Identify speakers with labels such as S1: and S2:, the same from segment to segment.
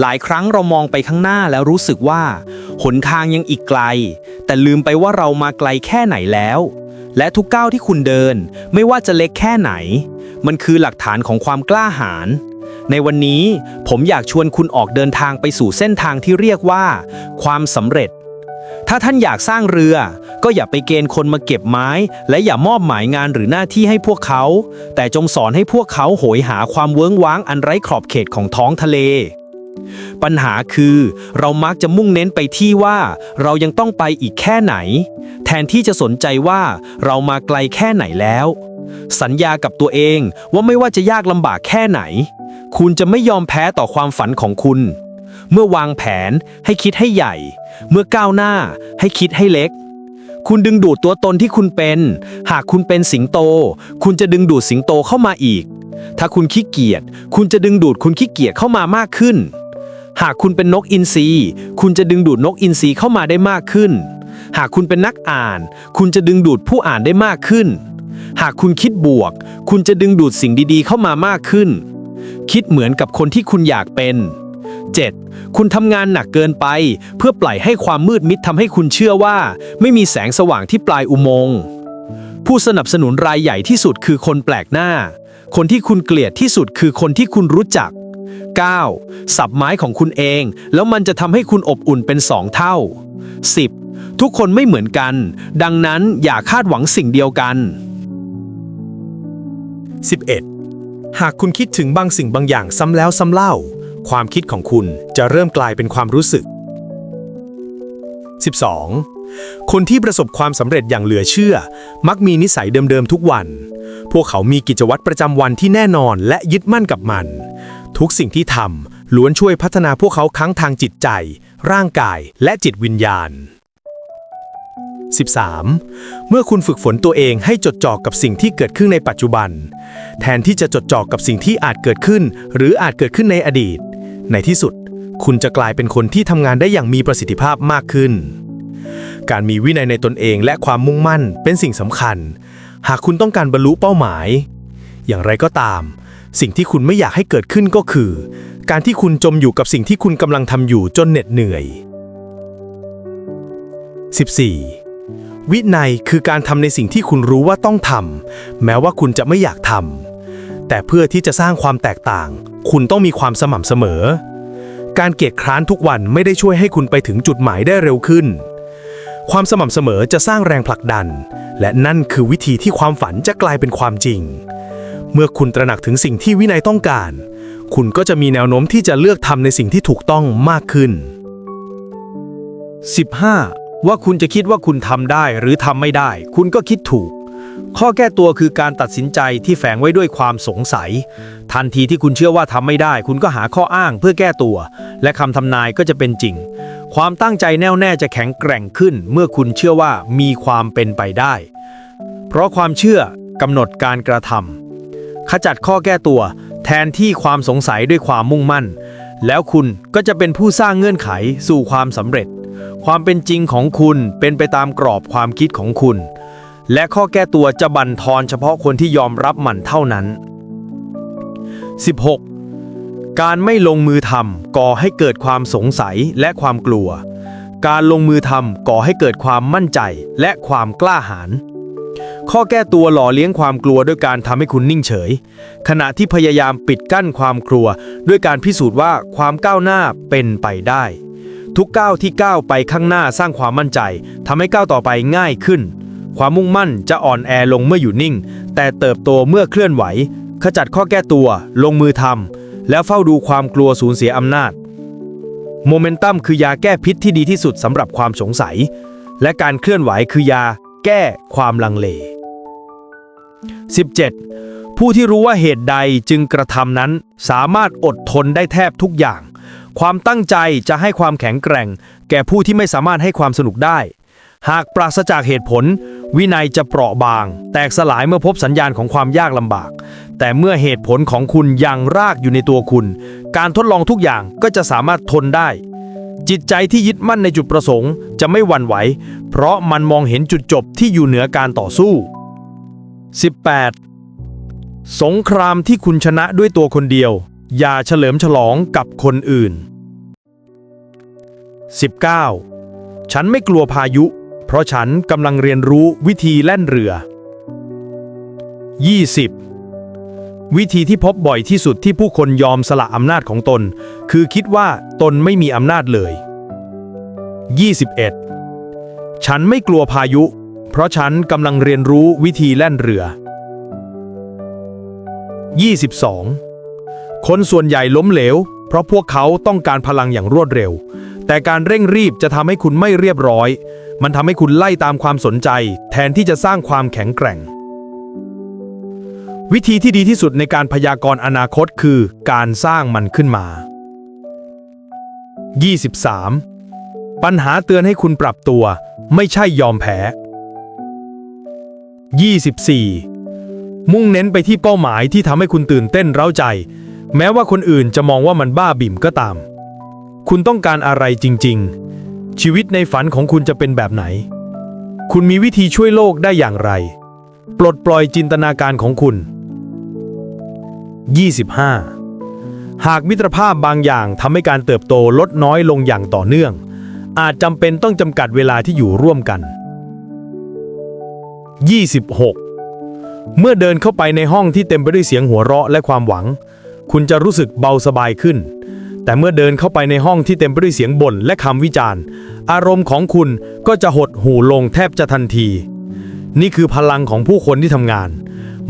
S1: หลายครั้งเรามองไปข้างหน้าแล้วรู้สึกว่า หนทางยังอีกไกล แต่ลืมไปว่าเรามาไกลแค่ไหนแล้ว และทุกก้าวที่คุณเดิน ไม่ว่าจะเล็กแค่ไหน มันคือหลักฐานของความกล้าหาญในวันนี้ผมอยากชวนคุณออกเดินทางไปสู่เส้นทางที่เรียกว่า ความสำเร็จ ถ้าท่านอยากสร้างเรือ ก็อย่าไปเกณฑ์คนมาเก็บไม้ และอย่ามอบหมายงานหรือหน้าที่ให้พวกเขา แต่จงสอนให้พวกเขาโหยหาความเวิ้งว้างอันไร้ขอบเขตของท้องทะเล ปัญหาคือเรามักจะมุ่งเน้นไปที่ว่าเรายังต้องไปอีกแค่ไหน แทนที่จะสนใจว่าเรามาไกลแค่ไหนแล้ว สัญญากับตัวเองว่าไม่ว่าจะยากลำบากแค่ไหน คุณจะไม่ยอมแพ้ต่อความฝันของคุณ เมื่อวางแผนให้คิดให้ใหญ่ เมื่อก้าวหน้าให้คิดให้เล็กคุณดึงดูดตัวตนที่คุณเป็น หากคุณเป็นสิงโต คุณจะดึงดูดสิงโตเข้ามาอีก ถ้าคุณขี้เกียจ คุณจะดึงดูดคุณขี้เกียจเข้ามามากขึ้น หากคุณเป็นนกอินทรีคุณจะดึงดูดนกอินทรีเข้ามาได้มากขึ้น หากคุณเป็นนักอ่าน คุณจะดึงดูดผู้อ่านได้มากขึ้น หากคุณคิดบวก คุณจะดึงดูดสิ่งดีๆ เข้ามามากขึ้น คิดเหมือนกับคนที่คุณอยากเป็น 7. คุณทำงานหนักเกินไป เพื่อปล่อยให้ความมืดมิดทำให้คุณเชื่อว่า ไม่มีแสงสว่างที่ปลายอุโมงค์ผู้สนับสนุนรายใหญ่ที่สุดคือคนแปลกหน้า คนที่คุณเกลียดที่สุดคือคนที่คุณรู้จัก 9. สับไม้ของคุณเอง แล้วมันจะทำให้คุณอบอุ่นเป็นสองเท่า 10. ทุกคนไม่เหมือนกัน ดังนั้นอย่าคาดหวังสิ่งเดียวกัน
S2: 11. หากคุณคิดถึงบางสิ่งบางอย่างซ้ำแล้วซ้ำเล่า ความคิดของคุณจะเริ่มกลายเป็นความรู้สึก 12. คนที่ประสบความสำเร็จอย่างเหลือเชื่อ มักมีนิสัยเดิมๆทุกวัน พวกเขามีกิจวัตรประจำวันที่แน่นอนและยึดมั่นกับมัน ทุกสิ่งที่ทำล้วนช่วยพัฒนาพวกเขาทั้งทางจิตใจ ร่างกายและจิตวิญญาณ 13. เมื่อคุณฝึกฝนตัวเองให้จดจ่อกับสิ่งที่เกิดขึ้นในปัจจุบัน แทนที่จะจดจ่อกับสิ่งที่อาจเกิดขึ้น หรืออาจเกิดขึ้นในอดีต ในที่สุด คุณจะกลายเป็นคนที่ทำงานได้อย่างมีประสิทธิภาพมากขึ้น การมีวินัยในตนเองและความมุ่งมั่นเป็นสิ่งสำคัญ หากคุณต้องการบรรลุเป้าหมาย อย่างไรก็ตาม สิ่งที่คุณไม่อยากให้เกิดขึ้นก็คือ การที่คุณจมอยู่กับสิ่งที่คุณกำลังทำอยู่จนเหน็ดเหนื่อย 14. วินัยคือการทำในสิ่งที่คุณรู้ว่าต้องทำแม้ว่าคุณจะไม่อยากทำแต่เพื่อที่จะสร้างความแตกต่าง คุณต้องมีความสม่ำเสมอ การเกียจคร้านทุกวันไม่ได้ช่วยให้คุณไปถึงจุดหมายได้เร็วขึ้น ความสม่ำเสมอจะสร้างแรงผลักดัน และนั่นคือวิธีที่ความฝันจะกลายเป็นความจริง เมื่อคุณตระหนักถึงสิ่งที่วินัยต้องการ คุณก็จะมีแนวโน้มที่จะเลือกทำในสิ่งที่ถูกต้องมากขึ้น
S3: 15. ว่าคุณจะคิดว่าคุณทำได้หรือทำไม่ได้ คุณก็คิดถูก ข้อแก้ตัวคือการตัดสินใจที่แฝงไว้ด้วยความสงสัย ทันทีที่คุณเชื่อว่าทำไม่ได้ คุณก็หาข้ออ้างเพื่อแก้ตัว และคำทำนายก็จะเป็นจริง ความตั้งใจแน่วแน่จะแข็งแกร่งขึ้น เมื่อคุณเชื่อว่ามีความเป็นไปได้ เพราะความเชื่อกำหนดการกระทำ ขจัดข้อแก้ตัว แทนที่ความสงสัยด้วยความมุ่งมั่น แล้วคุณก็จะเป็นผู้สร้างเงื่อนไขสู่ความสำเร็จ ความเป็นจริงของคุณเป็นไปตามกรอบความคิดของคุณ และข้อแก้ตัวจะบั่นทอนเฉพาะคนที่ยอมรับมันเท่านั้น 16. การไม่ลงมือทำก่อให้เกิดความสงสัยและความกลัว การลงมือทำก่อให้เกิดความมั่นใจและความกล้าหาญ ข้อแก้ตัวหล่อเลี้ยงความกลัวด้วยการทำให้คุณนิ่งเฉย ขณะที่พยายามปิดกั้นความกลัว ด้วยการพิสูจน์ว่าความก้าวหน้าเป็นไปได้ ทุกก้าวที่ก้าวไปข้างหน้าสร้างความมั่นใจทำให้ก้าวต่อไปง่ายขึ้น ความมุ่งมั่นจะอ่อนแอลงเมื่ออยู่นิ่ง แต่เติบโตเมื่อเคลื่อนไหว ขจัดข้อแก้ตัว ลงมือทำแล้วเฝ้าดูความกลัวสูญเสียอำนาจโมเมนตัมคือยาแก้พิษที่ดีที่สุดสำหรับความสงสัย และการเคลื่อนไหวคือยาแก้ความลังเล 17. ผู้ที่รู้ว่าเหตุใดจึงกระทำนั้น สามารถอดทนได้แทบทุกอย่าง ความตั้งใจจะให้ความแข็งแกร่ง แก่ผู้ที่ไม่สามารถให้ความสนุกได้ หากปราศจากเหตุผล วินัยจะเปราะบาง แตกสลายเมื่อพบสัญญาณของความยากลำบาก แต่เมื่อเหตุผลของคุณยังรากอยู่ในตัวคุณ การทดลองทุกอย่างก็จะสามารถทนได้จิตใจที่ยึดมั่นในจุดประสงค์จะไม่หวั่นไหว เพราะมันมองเห็นจุดจบที่อยู่เหนือการต่อสู้ 18. สงครามที่คุณชนะด้วยตัวคนเดียว อย่าเฉลิมฉลองกับคนอื่น 19. ฉันไม่กลัวพายุ เพราะฉันกำลังเรียนรู้วิธีแล่นเรือ 20. วิธีที่พบบ่อยที่สุดที่ผู้คนยอมสละอำนาจของตน คือคิดว่าตนไม่มีอำนาจเลย 21. ฉันไม่กลัวพายุ เพราะฉันกำลังเรียนรู้วิธีแล่นเรือ 22. คนส่วนใหญ่ล้มเหลว เพราะพวกเขาต้องการพลังอย่างรวดเร็ว แต่การเร่งรีบจะทำให้คุณไม่เรียบร้อย มันทำให้คุณไล่ตามความสนใจ แทนที่จะสร้างความแข็งแกร่ง วิธีที่ดีที่สุดในการพยากรณ์อนาคตคือ การสร้างมันขึ้นมา 23. ปัญหาเตือนให้คุณปรับตัว ไม่ใช่ยอมแพ้ 24. มุ่งเน้นไปที่เป้าหมายที่ทำให้คุณตื่นเต้นเร้าใจ แม้ว่าคนอื่นจะมองว่ามันบ้าบิ่มก็ตาม คุณต้องการอะไรจริง ๆ ชีวิตในฝันของคุณจะเป็นแบบไหน คุณมีวิธีช่วยโลกได้อย่างไร ปลดปล่อยจินตนาการของคุณ 25. หากมิตรภาพบางอย่างทำให้การเติบโตลดน้อยลงอย่างต่อเนื่อง อาจจำเป็นต้องจำกัดเวลาที่อยู่ร่วมกัน 26. เมื่อเดินเข้าไปในห้องที่เต็มไปด้วยเสียงหัวเราะและความหวัง คุณจะรู้สึกเบาสบายขึ้น แต่เมื่อเดินเข้าไปในห้องที่เต็มไปด้วยเสียงบ่นและคำวิจารณ์ อารมณ์ของคุณก็จะหดหูลงแทบจะทันที นี่คือพลังของผู้คนที่ทำงาน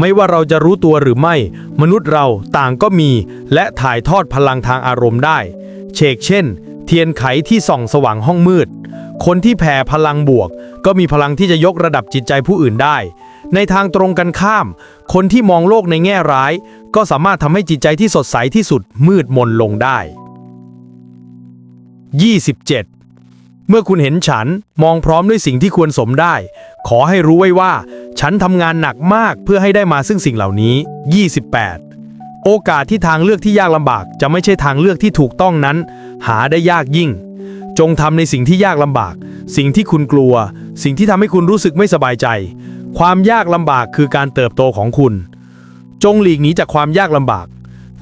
S3: ไม่ว่าเราจะรู้ตัวหรือไม่ มนุษย์เราต่างก็มี และถ่ายทอดพลังทางอารมณ์ได้ เชกเช่น เทียนไขที่ส่องสว่างห้องมืด คนที่แผ่พลังบวก ก็มีพลังที่จะยกระดับจิตใจผู้อื่นได้ ในทางตรงกันข้าม คนที่มองโลกในแง่ร้าย ก็สามารถทำให้จิตใจที่สดใสที่สุดมืดมนลงได้ 27 เมื่อคุณเห็นฉันมองพร้อมด้วยสิ่งที่ควรสมได้ ขอให้รู้ไว้ว่า ฉันทำงานหนักมากเพื่อให้ได้มาซึ่งสิ่งเหล่านี้ 28 โอกาสที่ทางเลือกที่ยากลำบาก จะไม่ใช่ทางเลือกที่ถูกต้องนั้น หาได้ยากยิ่ง จงทำในสิ่งที่ยากลำบาก สิ่งที่คุณกลัว สิ่งที่ทำให้คุณรู้สึกไม่สบายใจ ความยากลำบากคือการเติบโตของคุณ จงหลีกหนีจากความยากลำบาก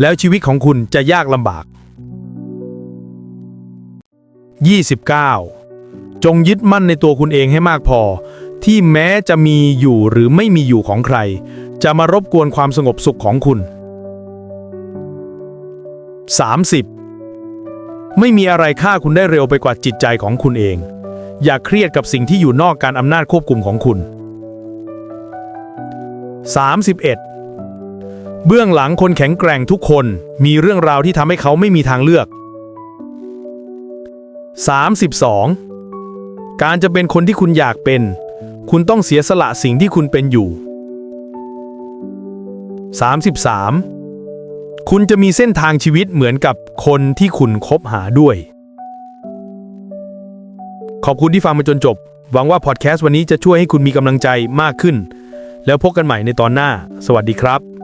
S3: แล้วชีวิตของคุณจะยากลำบาก 29. จงยึดมั่นในตัวคุณเองให้มากพอ ที่แม้จะมีอยู่หรือไม่มีอยู่ของใคร จะมารบกวนความสงบสุขของคุณ 30. ไม่มีอะไรฆ่าคุณได้เร็วไปกว่าจิตใจของคุณเอง อย่าเครียดกับสิ่งที่อยู่นอกการอำนาจควบคุมของคุณ 31. เบื้องหลังคนแข็งแกร่งทุกคนมีเรื่องราวที่ทำให้เขาไม่มีทางเลือก 32. การจะเป็นคนที่คุณอยากเป็น คุณต้องเสียสละสิ่งที่คุณเป็นอยู่ 33. คุณจะมีเส้นทางชีวิตเหมือนกับคนที่คุณคบหาด้วย ขอบคุณที่ฟังมาจนจบ หวังว่าพอดแคสต์วันนี้จะช่วยให้คุณมีกำลังใจมากขึ้น แล้วพบกันใหม่ในตอนหน้า สวัสดีครับ